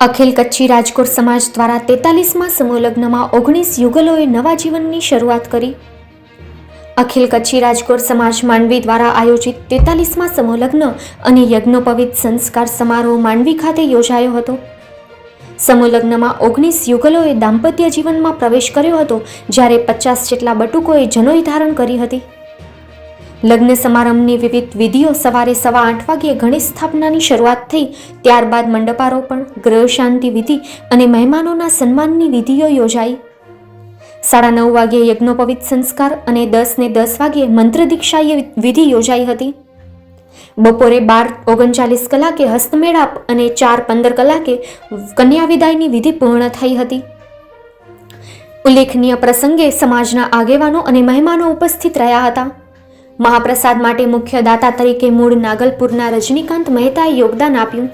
અખિલ કચ્છી રાજકોટ સમાજ દ્વારા તેતાલીસમાં સમૂહ લગ્નમાં ઓગણીસ યુગલોએ નવા જીવનની શરૂઆત કરી. અખિલ કચ્છી રાજકોટ સમાજ માંડવી દ્વારા આયોજિત તેતાલીસમાં સમૂહ લગ્ન અને યજ્ઞોપવિત સંસ્કાર સમારોહ માંડવી ખાતે યોજાયો હતો. સમૂહ લગ્નમાં ઓગણીસ યુગલોએ દાંપત્ય જીવનમાં પ્રવેશ કર્યો હતો, જ્યારે પચાસ જેટલા બટુકોએ જનોઈ ધારણ કરી હતી. લગ્ન સમારંભની વિવિધ વિધિઓ સવારે સવા આઠ વાગ્યે ગણેશ સ્થાપનાની શરૂઆત થઈ. ત્યારબાદ મંડપારોપણ, ગ્રહ શાંતિ વિધિ અને મહેમાનોના સન્માનની વિધિઓ યોજાઈ. સાડા નવ વાગ્યે યજ્ઞોપવિત સંસ્કાર અને દસ ને દસ વાગ્યે મંત્ર દીક્ષાએ વિધિ યોજાઈ હતી. બપોરે બાર ઓગણચાલીસ કલાકે હસ્તમેળાપ અને ચાર પંદર કલાકે કન્યા વિદાયની વિધિ પૂર્ણ થઈ હતી. ઉલ્લેખનીય પ્રસંગે સમાજના આગેવાનો અને મહેમાનો ઉપસ્થિત રહ્યા હતા. મહાપ્રસાદ માટે મુખ્ય દાતા તરીકે મૂળ નાગલપુરના રજનીકાંત મહેતાએ યોગદાન આપ્યું.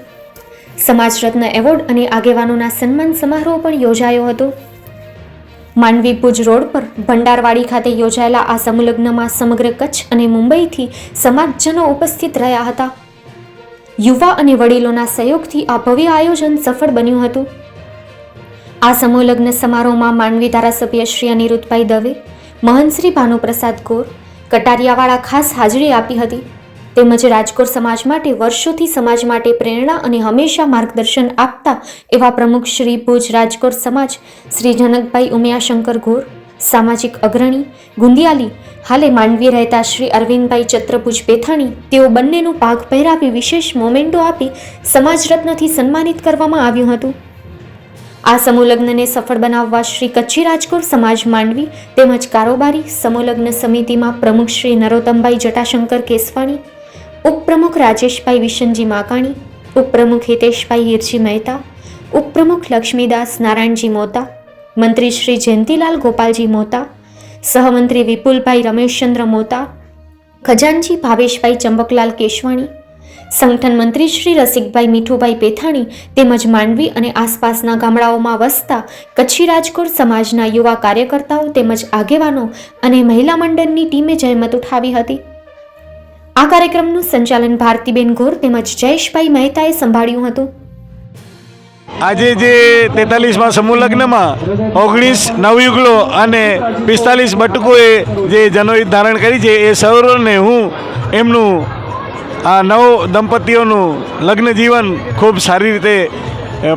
સમાજ રત્ન એવોર્ડ અને આગેવાનોના સન્માન સમારોહ પણ યોજાયો હતો. માંડવી ભુજ રોડ પર ભંડારવાડી ખાતે યોજાયેલા આ સમલગ્નમાં સમગ્ર કચ્છ અને મુંબઈથી સમાજજનો ઉપસ્થિત રહ્યા હતા. યુવા અને વડીલોના સહયોગથી આ ભવ્ય આયોજન સફળ બન્યું હતું. આ સમૂહ લગ્ન સમારોહમાં માંડવી ધારાસભ્ય શ્રી અનિરુદ્ધભાઈ દવે, મહંત શ્રી ભાનુપ્રસાદ ગોર કટારિયાવાળા ખાસ હાજરી આપી હતી. તેમજ રાજકોટ સમાજ માટે વર્ષોથી સમાજ માટે પ્રેરણા અને હંમેશા માર્ગદર્શન આપતા એવા પ્રમુખ શ્રી ભુજ રાજકોટ સમાજ શ્રી જનકભાઈ ઉમિયાશંકર ઘોર, સામાજિક અગ્રણી ગુંદિયાલી, હાલે માંડવી રહેતા શ્રી અરવિંદભાઈ ચત્રભુજ પેથાણી, તેઓ બંનેનું પાક પહેરાવી વિશેષ મોમેન્ટો આપી સમાજ રત્નથી સન્માનિત કરવામાં આવ્યું હતું. આ સમૂહલગ્નને સફળ બનાવવા શ્રી કચ્છી રાજકોટ સમાજ માંડવી તેમજ કારોબારી સમૂહલગ્ન સમિતિમાં પ્રમુખ શ્રી નરોત્તમભાઈ જટાશંકર કેસવાણી, ઉપપ્રમુખ રાજેશભાઈ વિશનજી માકાણી, ઉપપ્રમુખ હિતેશભાઈ હિરજી મહેતા, ઉપપ્રમુખ લક્ષ્મીદાસ નારાયણજી મોતા, મંત્રી શ્રી જયંતિલાલ ગોપાલજી મોતા, સહમંત્રી વિપુલભાઈ રમેશચંદ્ર મોતા, ખજાનજી ભાવેશભાઈ ચંબકલાલ કેશવાણી સંગઠન મંત્રી શ્રી રસિકભાઈ મીઠુભાઈ પેથાણી તેમજ માંડવી અને આસપાસના ગામડાઓમાં વસતા કચ્છી રાજકોટ સમાજના યુવા કાર્યકર્તાઓ તેમજ આગેવાનો અને મહિલા મંડળની ટીમે જહેમત ઉઠાવી હતી. આ કાર્યક્રમનું સંચાલન ભારતીબેન ગોર તેમજ જયેશભાઈ મહેતાએ સંભાળ્યું હતું. આજે જે તેતાલીસમાં સમૂહ લગ્નમાં ઓગણીસ નવયુગલો અને પિસ્તાલીસ બટકોએ જે જનોહિત ધારણ કરી છે એ સૌરોને હું એમનું આ નવ દંપતીઓનું લગ્ન જીવન ખૂબ સારી રીતે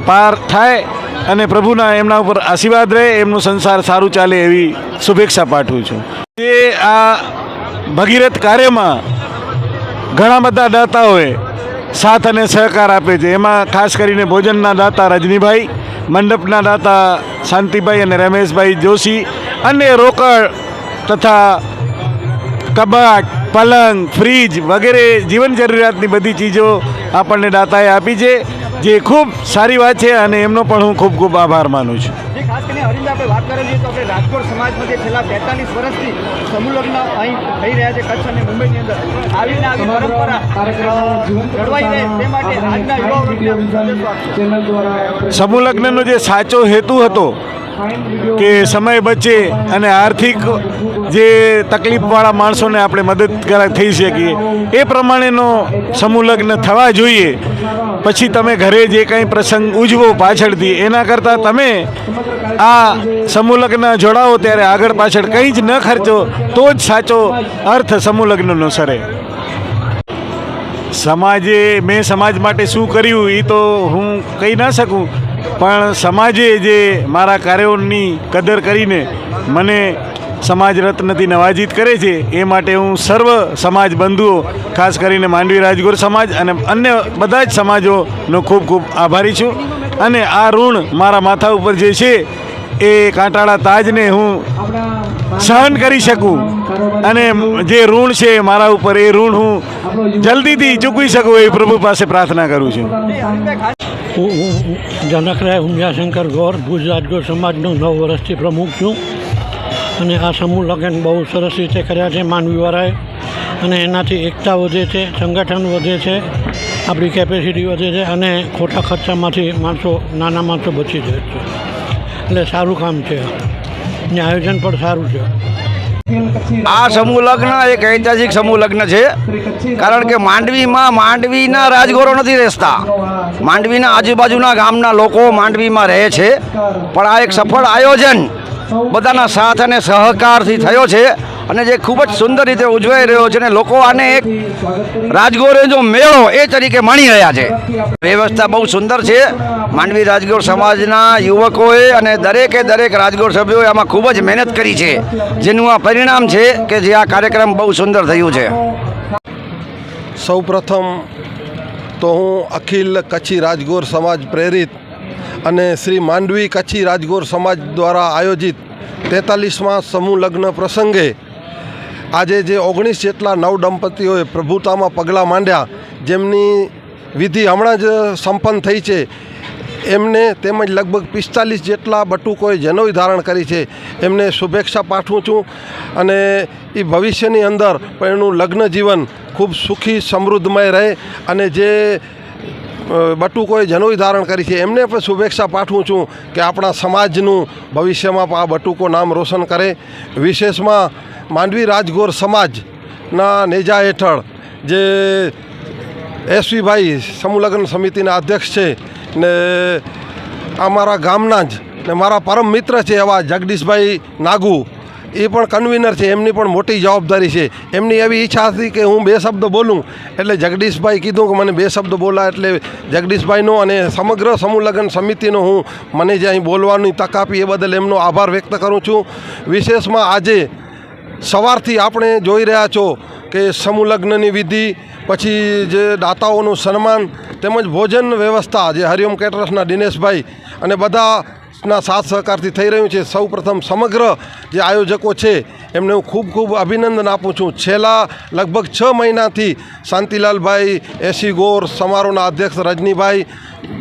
પાર થાય અને પ્રભુના એમના ઉપર આશીર્વાદ રહે, એમનું સંસાર સારું ચાલે એવી શુભેચ્છા પાઠવું છું. જે આ ભગીરથ કાર્યમાં ઘણા બધા દાતાઓએ સાથ અને સહકાર આપે છે. એમાં ખાસ કરીને ભોજનના દાતા રજનીભાઈ, મંડપના દાતા શાંતિભાઈ અને રમેશભાઈ જોશી અને રોકડ તથા કબાટ પલંગ ફ્રીજ વગેરે જીવન જરૂરિયાતની બધી ચીજો આપણને દાતાએ આપી છે જે ખૂબ સારી વાત છે અને એમનો પણ હું ખૂબ ખૂબ આભાર માનું છું. જે ખાસ કરીને હરિંદ આપણે વાત કરેલી તો આપણે રાજકોટ સમાજમાં જે છેલ્લા બેતાલીસ વર્ષથી સમૂહ લગ્ન અહીં થઈ રહ્યા છે કચ્છ અને મુંબઈની અંદર. આવીને આવી પરંપરા જળવાઈ રહે તે માટે આજના યુવાઓને સમૂહ લગ્નનો જે સાચો હેતુ હતો કે સમય બચે અને આર્થિક જે તકલીફવાળા માણસોને આપણે મદદ થઈ શકીએ. એ પ્રમાણેનો સમૂહ લગ્ન થવા જોઈએ. પછી તમે ઘરે જે કંઈ પ્રસંગ ઉજવો પાછળથી, એના કરતાં તમે આ સમૂહ લગ્ન જોડાવો ત્યારે આગળ પાછળ કંઈ જ ન ખર્ચો, તો જ સાચો અર્થ સમૂહ લગ્નનો સરે. સમાજે મેં સમાજ માટે શું કર્યું એ તો હું કહી ના શકું. પણ સમાજે જે મારા કાર્યોની કદર કરીને મને સમાજ રત્નથી નવાજીત કરે છે, એ માટે હું સર્વ સમાજ બંધુઓ, ખાસ કરીને માંડવી રાજગોર સમાજ અને અન્ય બધા જ સમાજોનો ખૂબ ખૂબ આભારી છું. અને આ ઋણ મારા માથા ઉપર જે છે, એ કાંટાળા તાજને હું સહન કરી શકું. અને જે ઋણ છે મારા ઉપર, એ ઋણ હું જલ્દીથી ચૂકવી શકું એ પ્રભુ પાસે પ્રાર્થના કરું છું. હું જનકરાય ઉમિયાશંકર ગૌર ભુજ રાજકોટ સમાજનો નવ વર્ષથી પ્રમુખ છું. અને આ સમૂહ લગ્ન બહુ સરસ રીતે કર્યા છે માનવીવાળાએ અને એનાથી એકતા વધે છે, સંગઠન વધે છે, આપણી કેપેસિટી વધે છે અને ખોટા ખર્ચામાંથી માણસો, નાના માણસો બચી જાય છે. એટલે સારું કામ છે. અને આયોજન પણ સારું છે. આ સમૂહ લગ્ન એક ઐતિહાસિક સમૂહ લગ્ન છે. કારણ કે માંડવીમાં, માંડવીના રાજગોરો નથી રહેતા. માંડવીના આજુબાજુના ગામના લોકો માંડવીમાં રહે છે. પણ આ એક સફળ આયોજન બધાના સાથ અને સહકારથી થયો છે અને જે ખૂબ જ સુંદર રીતે ઉજવાઈ રહ્યો છે અને લોકો આને એક રાજગોરેજો મેળો એ તરીકે માણી રહ્યા છે. વ્યવસ્થા બહુ સુંદર છે. માંડવી રાજગોર સમાજના યુવકોએ અને દરેકે દરેક રાજગોર સભ્યોએ આમાં ખૂબ જ મહેનત કરી છે. જેનું આ પરિણામ છે કે જે આ કાર્યક્રમ બહુ સુંદર થયું છે. સૌપ્રથમ તો હું અખિલ કચ્છી રાજગોર સમાજ પ્રેરિત અને શ્રી માંડવી કચ્છી રાજગોર સમાજ દ્વારા આયોજિત તેતાલીસમાં સમૂહ લગ્ન પ્રસંગે આજે જે ઓગણીસ જેટલા નવ દંપતીઓએ પ્રભુતામાં પગલાં માંડ્યા, જેમની વિધિ હમણાં જ સંપન્ન થઈ છે, એમને તેમજ લગભગ પિસ્તાલીસ જેટલા બટુકોએ જનોઈ ધારણ કરી છે. એમને શુભેચ્છા પાઠવું છું અને એ ભવિષ્યની અંદર પણ એનું લગ્ન જીવન ખૂબ સુખી સમૃદ્ધમય રહે અને જે બટુકોએ જનોઈ ધારણ કરી છે. એમને પણ શુભેચ્છા પાઠવું છું કે આપણા સમાજનું ભવિષ્યમાં આ બટુકો નામ રોશન કરે. વિશેષમાં માંડવી રાજગોર સમાજના નેજા હેઠળ જે એસવીભાઈ સમૂહલગ્ન સમિતિના અધ્યક્ષ છે ને અમારા ગામના જ ને મારા પરમ મિત્ર છે એવા જગદીશભાઈ નાગુ. એ પણ કન્વીનર છે, એમની પણ મોટી જવાબદારી છે. એમની એવી ઈચ્છા હતી કે હું બે શબ્દ બોલું, એટલે જગદીશભાઈ કીધું કે મને બે શબ્દ બોલા, એટલે જગદીશભાઈનો અને સમગ્ર સમૂહ લગ્ન સમિતિનો હું મને જે અહીં બોલવાની તક આપી એ બદલ એમનો આભાર વ્યક્ત કરું છું. વિશેષમાં આજે સવારથી આપણે જોઈ રહ્યા છો કે સમૂહ લગ્નની વિધિ, પછી જે દાતાઓનું સન્માન, તેમજ ભોજન વ્યવસ્થા જે હરિઓમ કેટરસના દિનેશભાઈ અને બધાના સાથ સહકારથી થઈ રહ્યું છે. સૌ પ્રથમ સમગ્ર જે આયોજકો છે, એમને હું ખૂબ ખૂબ અભિનંદન આપું છું. છેલ્લા લગભગ છ મહિનાથી શાંતિલાલભાઈ, એસી ગોર, સમારોહના અધ્યક્ષ રજનીભાઈ,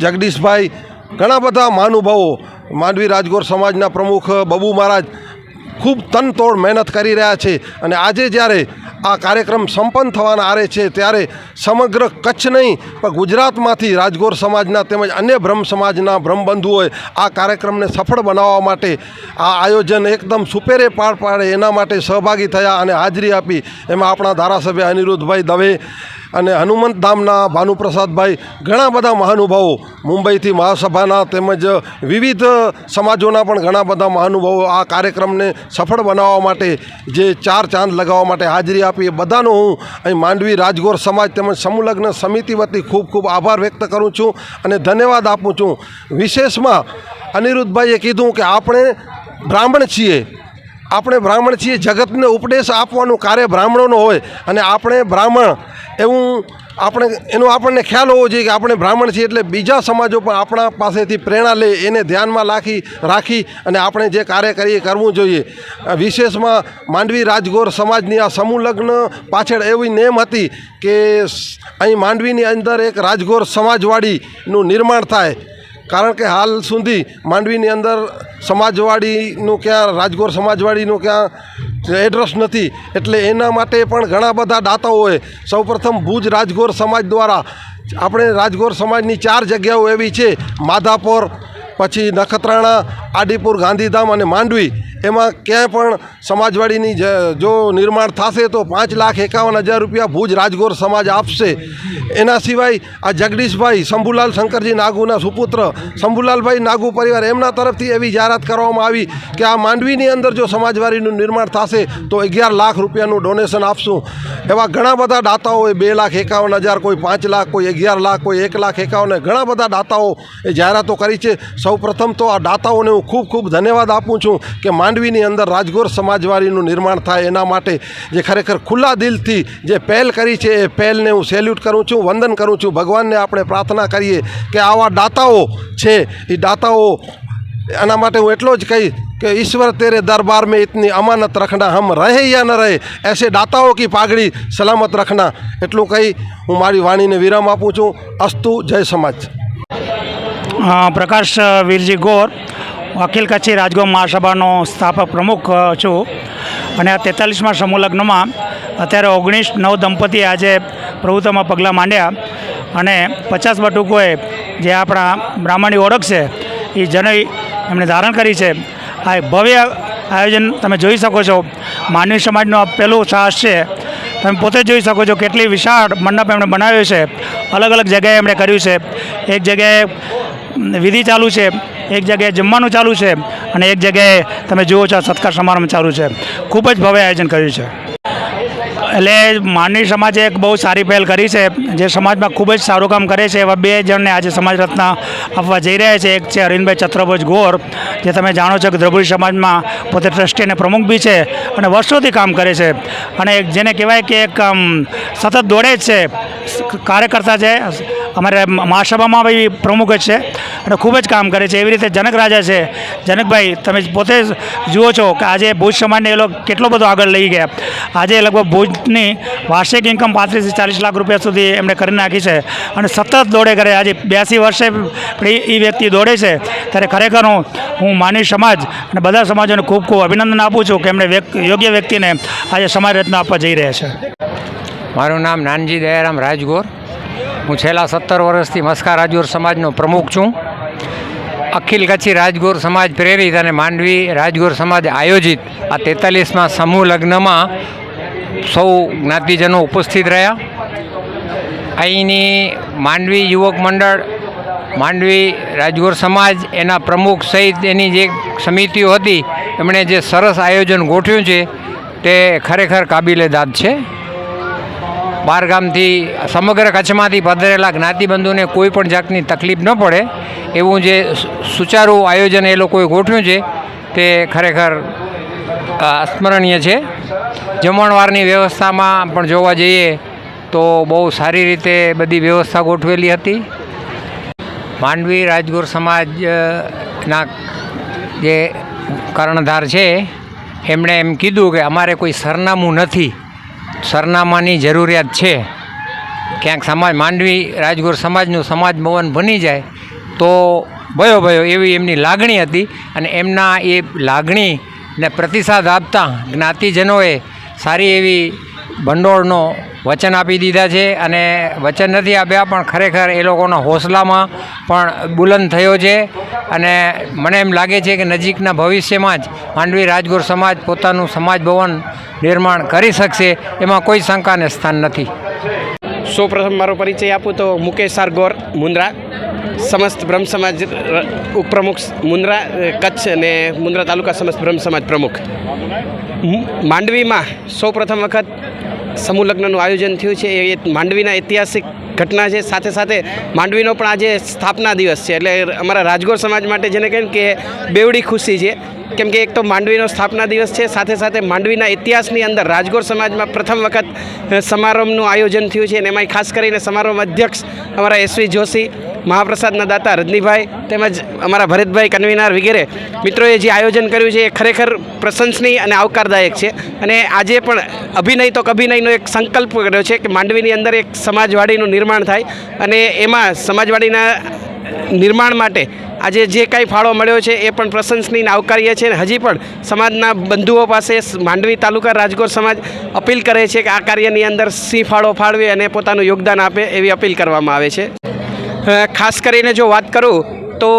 જગદીશભાઈ, ઘણા બધા મહાનુભાવો, માંડવી રાજગોર સમાજના પ્રમુખ બબુ મહારાજ ખૂબ તનતોડ મહેનત કરી રહ્યા છે. અને આજે જ્યારે આ કાર્યક્રમ સંપન્ન થવાના આરે છે ત્યારે સમગ્ર કચ્છ નહીં, પણ ગુજરાતમાંથી રાજગોર સમાજના તેમજ અન્ય બ્રહ્મ સમાજના બ્રહ્મબંધુઓએ આ કાર્યક્રમને સફળ બનાવવા માટે આ આયોજન એકદમ સુપેરે પાર પાડે એના માટે સહભાગી થયા અને હાજરી આપી. એમાં આપણા ધારાસભ્ય અનિરુદ્ધભાઈ દવે અને હનુમંત ધામના ભાનુપ્રસાદભાઈ, ઘણા બધા મહાનુભાવો મુંબઈથી મહાસભાના તેમજ વિવિધ સમાજોના પણ ઘણા બધા મહાનુભાવો આ કાર્યક્રમને સફળ બનાવવા માટે જે ચાર ચાંદ લગાવવા માટે હાજરી આપી. એ બધાનો હું અહીં માંડવી રાજગોર સમાજ તેમજ સમુલગ્ન સમિતિ વતી ખૂબ ખૂબ આભાર વ્યક્ત કરું છું અને ધન્યવાદ આપું છું. વિશેષમાં અનિરુદ્ધભાઈએ કીધું કે આપણે બ્રાહ્મણ છીએ. આપણે બ્રાહ્મણ છીએ, જગતને ઉપદેશ આપવાનું કાર્ય બ્રાહ્મણોનો હોય અને આપણે બ્રાહ્મણ, એવું આપણે, એનો આપણને ખ્યાલ હોવો જોઈએ કે આપણે બ્રાહ્મણ છીએ એટલે બીજા સમાજો પણ આપણા પાસેથી પ્રેરણા લે, એને ધ્યાનમાં રાખી રાખી અને આપણે જે કાર્ય કરીએ, કરવું જોઈએ. વિશેષમાં માંડવી રાજગોર સમાજની આ સમૂહ પાછળ એવી નેમ હતી કે અહીં માંડવીની અંદર એક રાજગોર સમાજવાડીનું નિર્માણ થાય. કારણ કે હાલ સુધી માંડવીની અંદર સમાજવાડીનું ક્યાં, રાજગોર સમાજવાડીનું ક્યાં એડ્રેસ નથી. એટલે એના માટે પણ ઘણા બધા દાતાઓએ સૌપ્રથમ ભુજ રાજગોર સમાજ દ્વારા, આપણે રાજગોર સમાજની ચાર જગ્યાઓ એવી છે, માધાપોર પછી નખત્રાણા, આદિપુર, ગાંધીધામ અને માંડવી, એમાં ક્યાંય પણ સમાજવાડીની જ- નિર્માણ થશે તો પાંચ લાખ એકાવન હજાર રૂપિયા ભુજ રાજગોર સમાજ આપશે. એના સિવાય આ જગદીશભાઈ શંભુલાલ શંકરજી નાગુના સુપુત્ર, શંભુલાલભાઈ નાગુ પરિવાર એમના તરફથી એવી જાહેરાત કરવામાં આવી કે આ માંડવીની અંદર જો સમાજવાડીનું નિર્માણ થશે તો અગિયાર લાખ રૂપિયાનું ડોનેશન આપશું. એવા ઘણા બધા દાતાઓએ બે લાખ એકાવન હજાર, કોઈ પાંચ લાખ, કોઈ અગિયાર લાખ, કોઈ એક લાખ એકાવન, ઘણા બધા દાતાઓ એ જાહેરાતો કરી છે. સૌ પ્રથમ તો આ દાતાઓને હું ખૂબ ખૂબ ધન્યવાદ આપું છું કે માંડવીની અંદર રાજગોર સમાજવાડીનું નિર્માણ થાય એના માટે જે ખરેખર ખુલ્લા દિલથી જે પહેલ કરી છે એ પહેલને હું સેલ્યુટ કરું છું વંદન કરું છું ભગવાનને આપણે પ્રાર્થના કરીએ કે આવા દાતાઓ છે એ દાતાઓ એના માટે હું એટલો જ કહીશ કે ઈશ્વર તેરે દરબાર में इतनी અમાનત રખના હમ રહે યા ન રહે એસે દાતાઓ કી પાઘડી સલામત રખના એટલું કહી હું મારી વાણીને વિરામ આપું છું અસ્તુ જય સમાજ અ, પ્રકાશ વીરજી ગોર અખિલ કચ્છી રાજગોમ મહાસભાનો સ્થાપક પ્રમુખ છું. અને આ તેતાલીસમાં સમૂહ અત્યારે ઓગણીસ નવ દંપતી આજે પ્રભુત્વમાં પગલાં માંડ્યા. અને પચાસ બટુકોએ જે આપણા બ્રાહ્મણની ઓળખ છે, એ જનઈ એમણે ધારણ કરી છે. આ ભવ્ય આયોજન તમે જોઈ શકો છો. માનવી સમાજનો આ પહેલું સાહસ છે. તમે પોતે જોઈ શકો છો કેટલી વિશાળ મંડપ એમણે બનાવ્યો છે. અલગ અલગ જગ્યાએ એમણે કર્યું છે. એક જગ્યાએ વિધિ ચાલુ છે. એક જગ્યાએ જમવાનું ચાલુ છે અને એક જગ્યાએ તમે જુઓ છો સત્કાર સમારંભ ચાલુ છે. ખૂબ જ ભવ્ય આયોજન કર્યું છે. એટલે માનવી સમાજે એક બહુ સારી પહેલ કરી છે. જે સમાજમાં ખૂબ જ સારું કામ કરે છે એવા બે જણને આજે સમાજ રત્ન આપવા જઈ રહ્યા છે. એક છે અરવિંદભાઈ ચત્રભોજ ગોર, જે તમે જાણો છો કે દ્રવિડ સમાજમાં પોતે ટ્રસ્ટી અને પ્રમુખ બી છે અને વર્ષોથી કામ કરે છે. અને જેને કહેવાય કે એક સતત દોડે જ છે. કાર્યકર્તા છે. અમારે મહાસભામાં બી પ્રમુખ જ છે અને ખૂબ જ કામ કરે છે. એવી રીતે જનક રાજા છે. જનકભાઈ, તમે પોતે જુઓ છો કે આજે ભુજ સમાજને એ લોકો કેટલો બધો આગળ લઈ ગયા. આજે લગભગ ભુજની વાર્ષિક ઇન્કમ પાંત્રીસથી ચાલીસ લાખ રૂપિયા સુધી એમણે કરી નાખી છે. અને સતત દોડે કરે આજે બ્યાસી વર્ષે એ વ્યક્તિ દોડે છે. ત્યારે ખરેખર હું હું માનવી સમાજ અને બધા સમાજોને ખૂબ ખૂબ અભિનંદન આપું છું કે એમણે યોગ્ય વ્યક્તિને આજે સમાજ રત્ન આપવા જઈ રહ્યા છે. મારું નામ નાનજી દયારામ રાજગોર. હું છેલ્લા સત્તર વર્ષથી મસ્કા રાજગોર સમાજનો પ્રમુખ છું. અખિલ કચ્છી રાજગોર સમાજ પ્રેરિત અને માંડવી રાજગોર સમાજ આયોજિત આ તેતાલીસમાં સમૂહ લગ્નમાં સૌ જ્ઞાતિજનો ઉપસ્થિત રહ્યા. અહીંની માંડવી યુવક મંડળ, માંડવી રાજગોર સમાજ, એના પ્રમુખ સહિત એની જે સમિતિઓ હતી, એમણે જે સરસ આયોજન ગોઠવ્યું છે, તે ખરેખર કાબિલે દાદ છે. બહારગામથી સમગ્ર કચ્છમાંથી પધરેલા જ્ઞાતિબંધુને કોઈ પણ જાતની તકલીફ ન પડે, એવું જે સુચારું આયોજન એ લોકોએ ગોઠવ્યું છે, તે ખરેખર સ્મરણીય છે. જમણવારની વ્યવસ્થામાં પણ જોવા જઈએ તો બહુ સારી રીતે બધી વ્યવસ્થા ગોઠવેલી હતી. માંડવી રાજગોર સમાજના જે કર્ણધાર છે, એમણે એમ કીધું કે અમારે કોઈ સરનામું નથી. સરનામાની જરૂરિયાત છે. ક્યાંક સમાજ, માંડવી રાજગોર સમાજનું સમાજ ભવન બની જાય, તો ભયો ભયો એવી એમની લાગણી હતી અને એમના એ લાગણીને પ્રતિસાદ આપતા જ્ઞાતિજનોએ સારી એવી ભંડોળનો વચન આપી દીધા છે અને વચન નથી આપ્યા પણ ખરેખર એ લોકોના હોસલામાં પણ બુલંદ થયો છે. અને મને એમ લાગે છે કે નજીકના ભવિષ્યમાં જ માંડવી રાજગોર સમાજ પોતાનું સમાજ ભવન નિર્માણ કરી શકશે, એમાં કોઈ શંકાને સ્થાન નથી. સૌપ્રથમ મારો પરિચય આપું તો મુકેશ સારગોર ગોર મુન્દ્રા. સમસ્ત બ્રહ્મ સમાજ ઉપપ્રમુખ મુન્દ્રા કચ્છ અને મુન્દ્રા તાલુકા સમસ્ત બ્રહ્મ સમાજ પ્રમુખ. માંડવીમાં સૌપ્રથમ વખત સમૂહ લગ્નનું આયોજન થયું છે. એ માંડવીના ઐતિહાસિક ઘટના છે. સાથે સાથે માંડવીનો પણ આજે સ્થાપના દિવસ છે. એટલે અમારા રાજગોર સમાજ માટે જેને કહીએ કે બેવડી ખુશી છે. કેમ કે એક તો માંડવીનો સ્થાપના દિવસ છે. સાથે સાથે માંડવીના ઇતિહાસની અંદર રાજગોર સમાજમાં પ્રથમ વખત સમારંભનું આયોજન થયું છે. અને એમાંય ખાસ કરીને સમારંભ અધ્યક્ષ અમારા એસવી જોશી મહાપ્રસાદના દાતા રજનીભાઈ તેમજ અમારા ભરતભાઈ કન્વીનર વગેરે મિત્રોએ જે આયોજન કર્યું છે એ ખરેખર પ્રશંસનીય અને આવકારદાયક છે. અને આજે પણ અભિનય તો કભિનયનો એક સંકલ્પ કર્યો છે કે માંડવીની અંદર એક સમાજવાડીનું નિર્માણ થાય અને એમાં સમાજવાડીના નિર્માણ માટે આજે જે કાંઈ ફાળો મળ્યો છે એ પણ પ્રશંસનીય આવકારીએ છે. અને હજી પણ સમાજના બંધુઓ પાસે માંડવી તાલુકા રાજકોટ સમાજ અપીલ કરે છે કે આ કાર્યની અંદર સિંહ ફાળો ફાળવે અને પોતાનું યોગદાન આપે એવી અપીલ કરવામાં આવે છે. ખાસ કરીને જો વાત કરું તો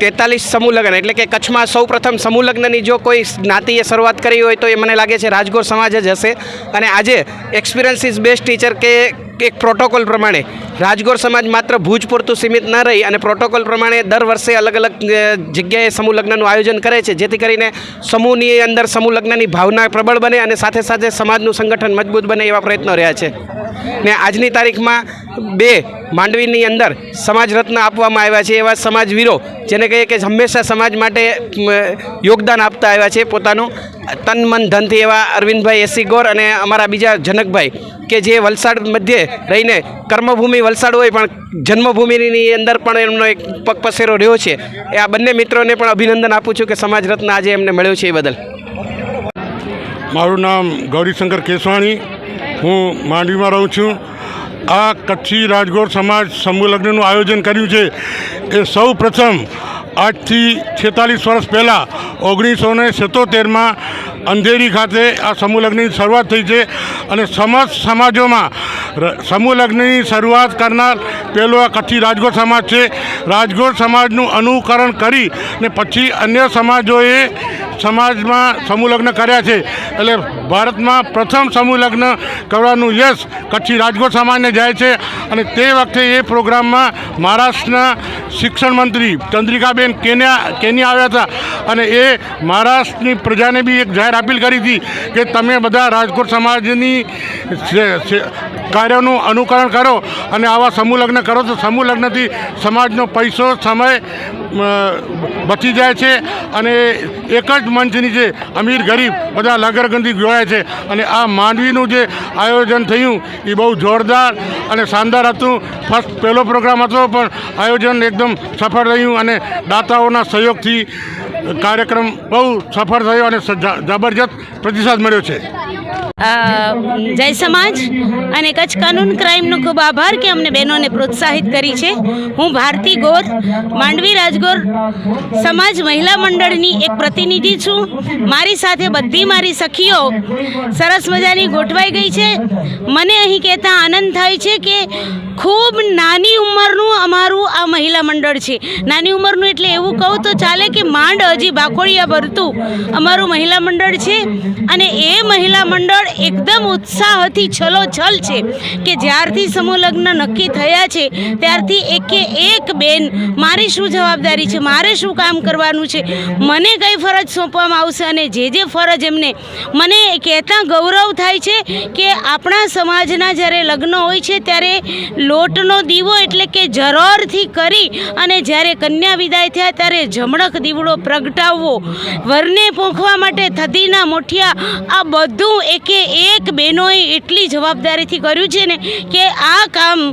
તેતાલીસ સમૂહ લગ્ન, એટલે કે કચ્છમાં સૌ પ્રથમ સમૂહ લગ્નની જો કોઈ જ્ઞાતિએ શરૂઆત કરી હોય તો એ મને લાગે છે રાજગોર સમાજ જ હશે. અને આજે એક્સપિરિયન્સ ઇઝ બેસ્ટ ટીચર કે એક પ્રોટોકોલ પ્રમાણે. રાજગોર સમાજ માત્ર ભુજ પૂરતું સીમિત ન રહી અને પ્રોટોકોલ પ્રમાણે દર વર્ષે અલગ અલગ જગ્યાએ સમૂહ લગ્નનું આયોજન કરે છે. જેથી કરીને સમૂહની અંદર સમૂહ લગ્નની ભાવના પ્રબળ બને અને સાથે સાથે સમાજનું સંગઠન મજબૂત બને એવા પ્રયત્નો રહ્યા છે. ને આજની તારીખમાં બે માંડવીની અંદર સમાજ રત્ન આપવામાં આવ્યા છે. એવા સમાજવીરો જેને કહીએ કે હંમેશા સમાજ માટે યોગદાન આપતા આવ્યા છે પોતાનું. તન, મન, ધનથી એવા અરવિંદભાઈ એસી ગોર અને અમારા બીજા જનકભાઈ કે જે વલસાડ મધ્યે રહીને કર્મભૂમિ વલસાડ હોય પણ જન્મભૂમિની અંદર પણ એમનો એક પગ પસેરો રહ્યો છે. એ આ બંને મિત્રોને પણ અભિનંદન આપું છું કે સમાજ રત્ન આજે એમને મળ્યો છે એ બદલ. મારું નામ ગૌરીશંકર કેસવાણી. હું માંડવીમાં રહું છું. આ કચ્છી રાજગોર સમાજ સમૂહ લગ્નનું આયોજન કર્યું છે એ સૌ પ્રથમ આજથી છેતાલીસ વર્ષ પહેલાં ઓગણીસો ને સિત્તોતેરમાં અંધેરી ખાતે આ સમૂહ લગ્નની શરૂઆત થઈ છે અને સમસ્ત સમાજોમાં સમૂહ લગ્નની શરૂઆત કરનાર પહેલો આ કચ્છી રાજગોર સમાજ છે. રાજગોર સમાજનું અનુકરણ કરી ને પછી અન્ય સમાજોએ સમાજમાં સમૂહ લગ્ન કર્યા છે. એટલે ભારતમાં પ્રથમ સમૂહ લગ્ન કરવાનું યશ કચ્છી રાજકોટ સમાજને જાય છે. અને તે વખતે એ પ્રોગ્રામમાં મહારાષ્ટ્રના શિક્ષણ મંત્રી ચંદ્રિકાબેન કેન્યા કેન્યા આવ્યા હતા. અને એ મહારાષ્ટ્રની પ્રજાને બી એક જાહેર અપીલ કરી હતી કે તમે બધા રાજકોટ સમાજની કાર્યોનું અનુકરણ કરો અને આવા સમૂહ લગ્ન કરો. તો સમૂહ લગ્નથી સમાજનો પૈસો, સમય બચી જાય છે. અને એક જ મંચ છે અમીર ગરીબ બધા લગરગંદી જોડાય છે અને આ માંડવીનું જે આયોજન થયું એ બહુ જોરદાર અને શાનદાર હતું. ફર્સ્ટ પહેલો પ્રોગ્રામ હતો પણ આયોજન એકદમ સફળ રહ્યું અને દાતાઓના સહયોગથી કાર્યક્રમ બહુ સફળ થયો અને જબરજસ્ત પ્રતિસાદ મળ્યો છે. જય સમાજ અને કચ્છ કાનૂન ક્રાઇમનો ખૂબ આભાર કે અમને બહેનોને પ્રોત્સાહિત કરી છે. હું ભારતી ગોર, માંડવી રાજગોર સમાજ મહિલા મંડળની એક પ્રતિનિધિ છું. મારી સાથે બધી મારી સખીઓ સરસ મજાની ગોઠવાઈ ગઈ છે. મને અહીં કહેતા આનંદ થાય છે કે ખૂબ નાની ઉંમરનું અમારું આ મહિલા મંડળ છે. નાની ઉંમરનું એટલે એવું કહું તો ચાલે કે માંડ હજી બાકોળિયા ભરતું અમારું મહિલા મંડળ છે. અને એ મહિલા મંડળ એકદમ ઉત્સાહથી છલોછલ છે કે જ્યારથી સમૂહ લગ્ન નક્કી થયા છે, ત્યારથી એકે એક બેન, મારી શું જવાબદારી છે, મારે શું કામ કરવાનું છે? મને કઈ ફરજ સોંપવામાં આવશે અને જે જે ફરજ એમને, મને કહેતા ગૌરવ થાય છે કે આપણા સમાજના જ્યારે લગ્ન હોય છે, ત્યારે લોટનો દીવો એટલે કે જરોરથી કરી અને જ્યારે કન્યા વિદાય થયા ત્યારે જમણક દીવડો પ્રગટાવવો. વરને પોંખવા માટે થતીના મોઠિયા, આ બધું એકે એક બહેનોએ એટલી જવાબદારીથી કર્યું છે ને કે આ કામ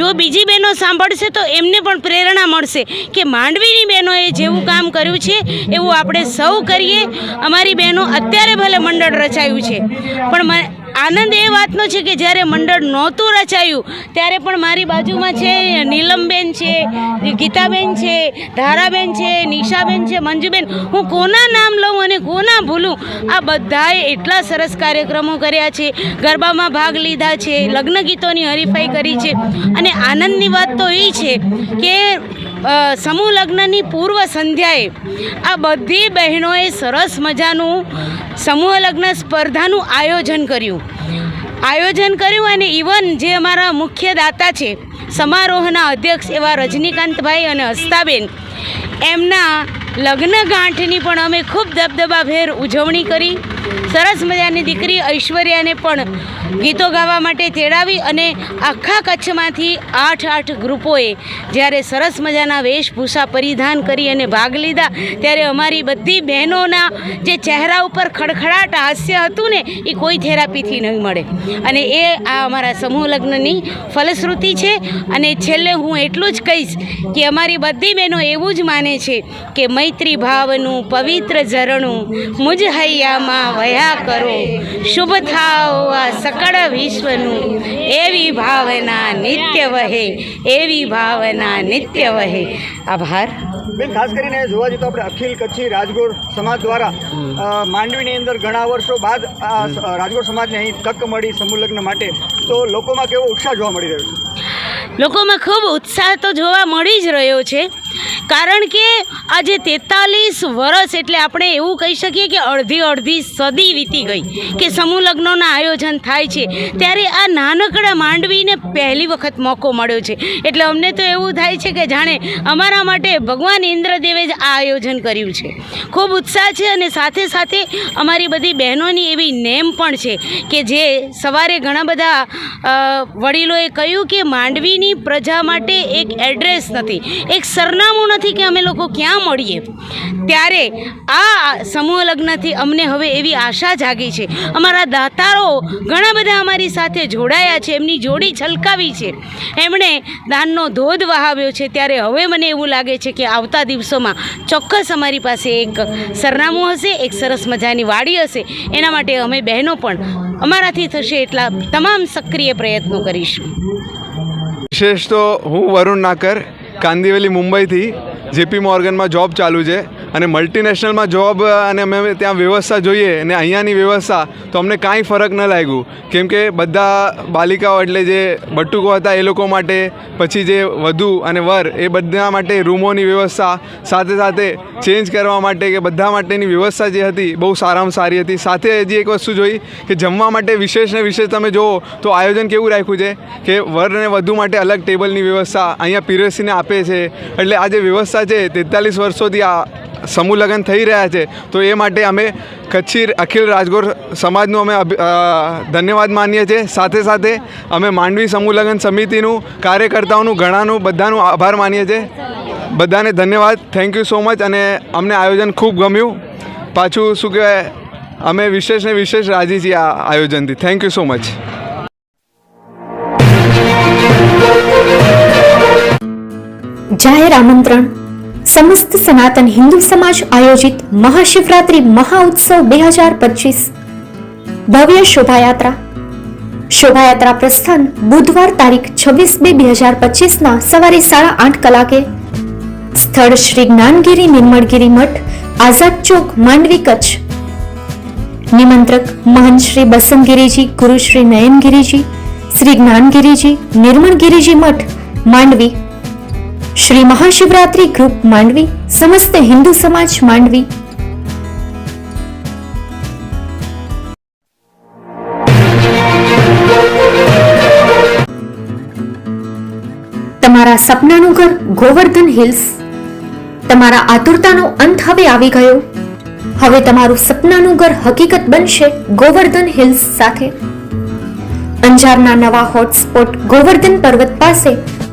જો બીજી બહેનો સાંભળશે તો એમને પણ પ્રેરણા મળશે કે માંડવીની બહેનોએ જેવું કામ કર્યું છે એવું આપણે સૌ કરીએ. અમારી બહેનો અત્યારે ભલે મંડળ રચાયું છે, પણ આનંદ એ વાતનો છે કે જ્યારે મંડળ નહોતું રચાયું, ત્યારે પણ મારી બાજુમાં છે, નીલમબેન છે, ગીતાબેન છે, ધારાબેન છે, નિશાબેન છે, મંજુબેન. હું કોના નામ લઉં અને કોના ભૂલું? આ બધાએ એટલા સરસ કાર્યક્રમો કર્યા છે, ગરબામાં ભાગ લીધા છે લગ્ન ગીતોની હરીફાઈ કરી છે. અને આનંદની વાત તો એ છે કે સમૂહ લગ્નની પૂર્વ સંધ્યાએ આ બધી બહેનોએ સરસ મજાનું સમૂહ લગ્ન સ્પર્ધાનું આયોજન કર્યું. આયોજન કર્યું અને ઇવન જે અમારા મુખ્ય દાતા છે, સમારોહના અધ્યક્ષ એવા રજનીકાંતભાઈ અને હસ્તાબેન, એમના લગ્ન ગાંઠની પણ અમે ખૂબ દબદબાભેર ઉજવણી કરી. સરસ મજાની દીકરી ઐશ્વર્યાને પણ ગીતો ગાવા માટે તેડાવી અને આખા કચ્છમાંથી આઠ આઠ ગ્રુપોએ જ્યારે સરસ મજાના વેશભૂષા પરિધાન કરી અને ભાગ લીધા, ત્યારે અમારી બધી બહેનોના જે ચહેરા ઉપર ખડખડાટ હાસ્ય હતું ને, એ કોઈ થેરાપીથી નહીં મળે. અને એ આ અમારા સમૂહ લગ્નની ફલશ્રુતિ છે. અને છેલ્લે હું એટલું જ કહીશ કે અમારી બધી બહેનો એવું જ માને છે કે મૈત્રી ભાવનું, પવિત્ર ઝરણું મુજ હૈયામાં વયા કરો. શુભ થાવ આ સકળ વિશ્વનું. એવી ભાવના નિત્ય વહે. એવી ભાવના નિત્ય વહે. આભાર. બેન ખાસ કરીને જોવા જઈએ તો આપણે અખિલ કચ્છી રાજગોર સમાજ દ્વારા માંડવીની અંદર ઘણા વર્ષો બાદ રાજગોર સમાજને અહીં તક મળી સમૂહલગ્ન માટે. તો લોકોમાં કેવો ઉત્સાહ જોવા મળી રહ્યો છે? લોકોમાં ખૂબ ઉત્સાહ તો જોવા મળી જ રહ્યો છે. કારણ કે આજે તેતાલીસ વર્ષ એટલે આપણે એવું કહી શકીએ કે અડધી અડધી સદી વીતી ગઈ કે સમૂહ લગ્નોના આયોજન થાય છે. ત્યારે આ નાનકડા માંડવીને પહેલી વખત મોકો મળ્યો છે. એટલે અમને તો એવું થાય છે કે જાણે અમારા માટે ભગવાન ઇન્દ્રદેવે જ આ આયોજન કર્યું છે. ખૂબ ઉત્સાહ છે અને સાથે સાથે અમારી બધી બહેનોની એવી નેમ પણ છે કે જે સવારે ઘણા બધા વડીલોએ કહ્યું કે માંડવીની પ્રજા માટે એક એડ્રેસ નથી. એક સરનામું નથી કે અમે લોકો ક્યાં મળીએ. ત્યારે આ સમૂહ લગ્નથી અમને હવે એવી આશા જાગી છે. અમારા દાતારો ઘણા બધા અમારી સાથે જોડાયા છે, એમની જોડી છલકાવી છે. એમણે દાનનો ધોધ વહાવ્યો છે. ત્યારે હવે મને એવું લાગે છે કે આવતા દિવસોમાં ચોક્કસ અમારી પાસે એક સરનામું હશે, એક સરસ મજાની વાડી હશે. એના માટે અમે બહેનો પણ અમારાથી થશે એટલા તમામ સક્રિય પ્રયત્નો કરીશું. વિશેષ તો હું વરુણ નાકર કાંદિવલી મુંબઈથી જેપી મોર્ગનમાં જોબ ચાલુ છે અને મલ્ટીનેશનલમાં જોબ અને અમે ત્યાં વ્યવસ્થા જોઈએ અને અહીંયાની વ્યવસ્થા, તો અમને કાંઈ ફરક ન લાગ્યું. કેમ કે બધા બાલિકાઓ એટલે જે બટુકો હતા એ લોકો માટે, પછી જે વધુ અને વર, એ બધા માટે રૂમોની વ્યવસ્થા, સાથે સાથે ચેન્જ કરવા માટે કે બધા માટેની વ્યવસ્થા જે હતી બહુ સારામાં સારી હતી. સાથે હજી એક વસ્તુ જોઈ કે જમવા માટે વિશેષ ને વિશેષ તમે જુઓ, તો આયોજન કેવું રાખ્યું છે કે વર અને વધુ માટે અલગ ટેબલની વ્યવસ્થા અહીંયા પીરસીને આપે છે. એટલે આ જે વ્યવસ્થા છે તેતાલીસ વર્ષોથી આ સમૂહ લગ્ન થઈ રહ્યા છે, તો એ માટે અમે કચ્છી અખિલ રાજગોર સમાજનું અમે ધન્યવાદ માનીએ છીએ. સાથે સાથે અમે માંડવી સમૂહ લગ્ન સમિતિનું, કાર્યકર્તાઓનું, ઘણાનું, બધાનું આભાર માનીએ છીએ. બધાને ધન્યવાદ. થેન્ક યુ સો મચ અને અમને આયોજન ખૂબ ગમ્યું. પાછું શું કહેવાય, અમે વિશેષ ને વિશેષ રાજી છીએ આ આયોજનથી. થેન્ક યુ સો મચ જાહેર આમંત્રણ સમસ્ત સનાતન હિન્દુ સમાજ આયોજિત મહાશિવરાત્રિ મહાઉત્સવ બે હજાર પચીસ. ભવ્ય શોભાયાત્રા. શોભાયાત્રા પ્રસ્થાન બુધવાર તારીખ છવ્વીસ બે બે હજાર પચીસના સવારે સાડા આઠ કલાકે. સ્થળ શ્રી જ્ઞાનગીરી નિર્મળગીરી મઠ, આઝાદ ચોક, માંડવી કચ્છ. નિમંત્રક મહંત શ્રી બસંતગીરીજી, ગુરુ શ્રી નયનગીરીજી, શ્રી જ્ઞાનગીરીજી, નિર્મળગીરીજી મઠ, માંડવી શ્રી મહાશિવરાત્રી ગ્રુપ માંડવી, સમસ્ત હિન્દુ સમાજ માંડવી. તમારા સપનાનું ઘર ગોવર્ધન હિલ્સ. તમારા આતુરતાનો અંત હવે આવી ગયો. હવે તમારું સપનાનું ઘર હકીકત બનશે ગોવર્ધન હિલ્સ સાથે. અંજારના નવા હોટસ્પોટ ગોવર્ધન પર્વત પાસે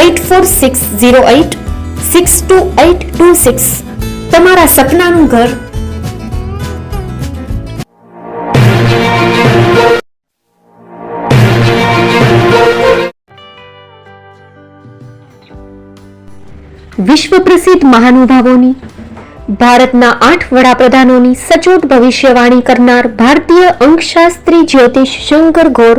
eight four six zero eight six two eight two six તમારા સપનાનું ઘર. વિશ્વ પ્રસિદ્ધ મહાનુભાવોની, ભારતના આઠ વડાપ્રધાનોની સચોટ ભવિષ્યવાણી કરનાર ભારતીય અંકશાસ્ત્રી જ્યોતિષ શંકર ગોર